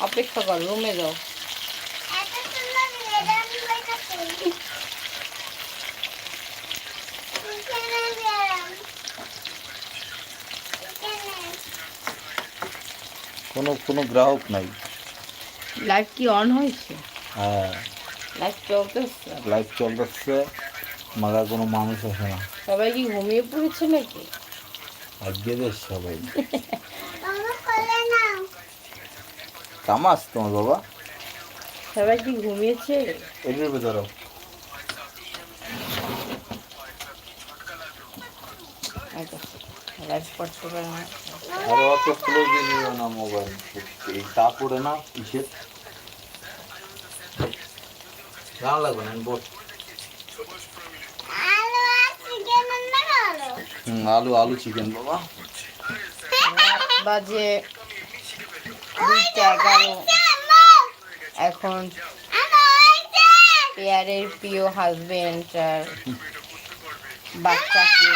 অপেক্ষা কর রুমে যাও। কোনো কোনো গ্রাহক নাই। লাইট কি অন হয়েছে? হ্যাঁ। লাইট চলতেছে? লাইভ চলতেছে মাগা কোনো মানুষ আসে না। সবাই কি ঘুমিয়ে পড়েছে নাকি? আজকে সবাই। কামাস তোমার বাবা। সবাই কি ঘুমিয়েছে? এটার ভেতরে। না আর অত ক্লোজে নিও না মোবাইল এই না কিসের? ভালো লাগবে না বল আলু আলু? চিকেন বাবা। বাজে দুইটা এগারো। এখন পেয়ারের প্রিয় হাজবেন্ড আর বাচ্চাকে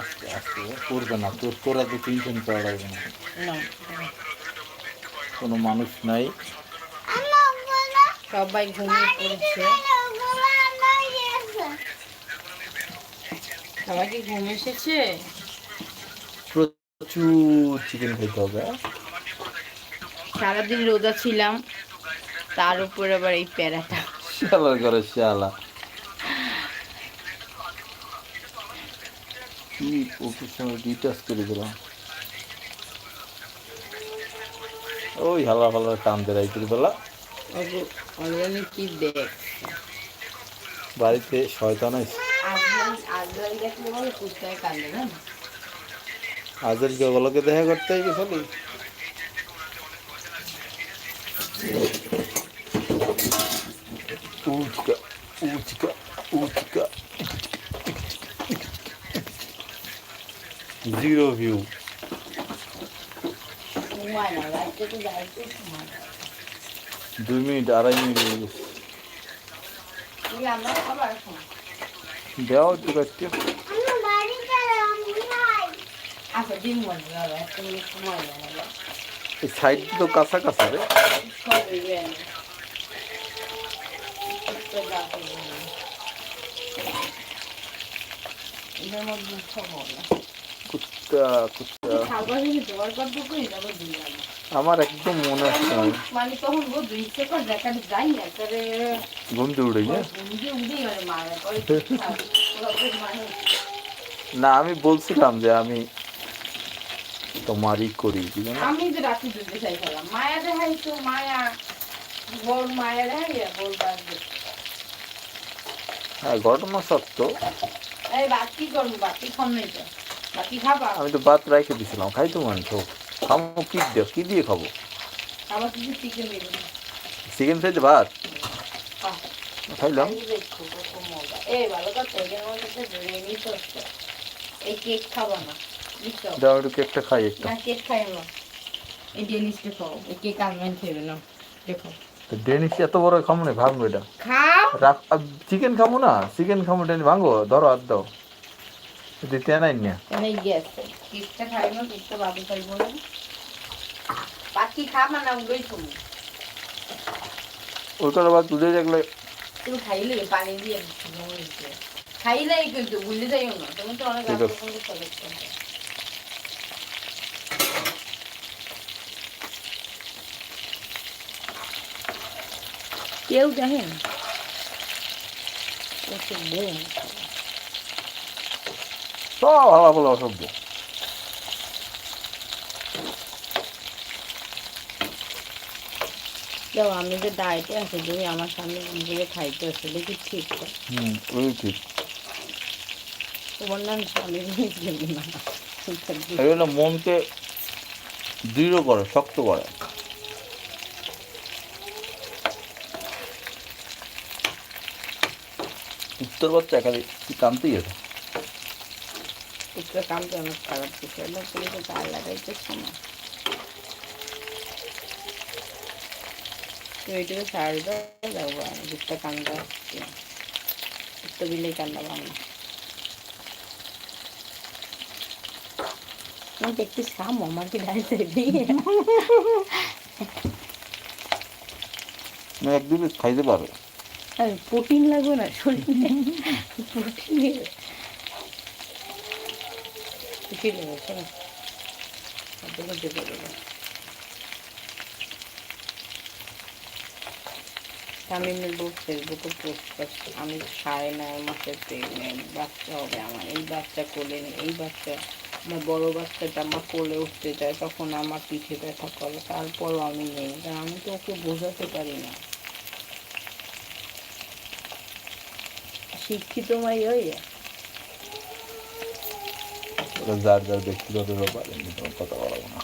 আস্তে আস্তে করবে না। তোর তোরা তো টেনশন করা লাগবে না। না, কোনো মানুষ নাই। সবাই ঘুমিয়ে পড়েছে। সবাই কি ঘুম এসেছে? প্রচুর চিকেন খেতে হবে হ্যাঁ? সারাদিন রোজা ছিলাম তার উপর আবার এই প্যারাটা। শালার ঘরে শালা। কি ওকে সময় ডিটাচ করে দিলাম। ওই হালা ফালা টান দে রাইতের বেলা। কি দেখ। বাড়িতে শয়তান আছে আজরাল দেখলে বলে কুত্তায় কান্দে না আজের গলকে দেখা করতে হইবে খালি উচকা উচকা উচকা জিরো ভিউ ঘুমায় না রাত্রে তো যাইতে ঘুমায় না। দুই মিনিট আড়াই মিনিট হয়ে গেছে এই আমরা খাবার এখন দেওয়া একটু কাটতে আচ্ছা দিন মনে হবে একটা মিনিট সময় লাগে এই সাইড তো কাঁচা কাঁচা রে কুত্তা কুত্তা আমার একদম মনে হচ্ছে মানে তখন যাই না উঠে উঠেই মানে মারা না আমি বলছিলাম যে আমি তোমারই করি আমি যে রাখি দুধে চাই খেলাম মায়া দেখাই তো মায়া বড় মায়া দেখাই বল হ্যাঁ ঘটনা সত্য এই বাকি করব বাকি খাম নাই তো। বাকি খাবা। আমি তো ভাত রেখে দিছিলাম খাই তো মাংস। খাব কি দিয়ে কি দিয়ে খাব? কিছু চিকেন দেবো চিকেন ভাত? খাইলাম। এই ভালো কথা এই কেক খাবা না। দাও একটু কেকটা খাই একটা। না কেক খাই না এই ডেনিসকে খাও। এই কেক আনবেন খেয়ে না। দেখো। তো ডেনিস এত বড় খাব না ভাঙবো এটা। খাও। রাখ চিকেন খাব না? চিকেন খাব ডেনি ভাঙবো? ধরো হাত দাও। দিতে নাই না। কেকটা খাই না কেকটা বাবু খাইবো না বাকি খাবা না তুমি ওইটার আবার দুধে দেখলে তুমি খাইলে পানি দিয়ে খাইলেই কিন্তু ভুলে যাইও না। তুমি তো অনেক কেউ দেখেন সব ভালো ভালো অসভ্য যাও আমি যে ডায়েটে আছি তুমি আমার সামনে নিজেকে খাইতে আসছে দেখি ঠিক। হুম ওই ঠিক তোমার নাম স্বামী না মনকে দৃঢ় করে শক্ত করে উত্তর বাচ্চা একাধিক কি কানতেই আছে একটু কামটা অনেক খারাপ লাগাইতেছো না তো এইটুকু সারবে যাব আর দুধটা কান্দা একটু দিলেই কান্দা ভাঙা আমাকে একটু সামো কি ডাইতে দিয়ে এক দু পিস পারো প্রোটিন লাগবে না, শরীরে। প্রোটিন বউ ফেসবুকে পোস্ট আমি সাড়ে নয় মাসের প্রেগনেন্ট বাচ্চা হবে আমার। এই বাচ্চা কোলে নেই, এই বাচ্চা, আমার বড় বাচ্চাটা আমার কোলে উঠতে যায় তখন আমার পিঠে ব্যথা করে, তারপরও আমি নেই। আমি তো ওকে বোঝাতে পারি না। শিক্ষিত মাই ওরা যার যার ব্যক্তিগত ব্যাপার কথা বলব না।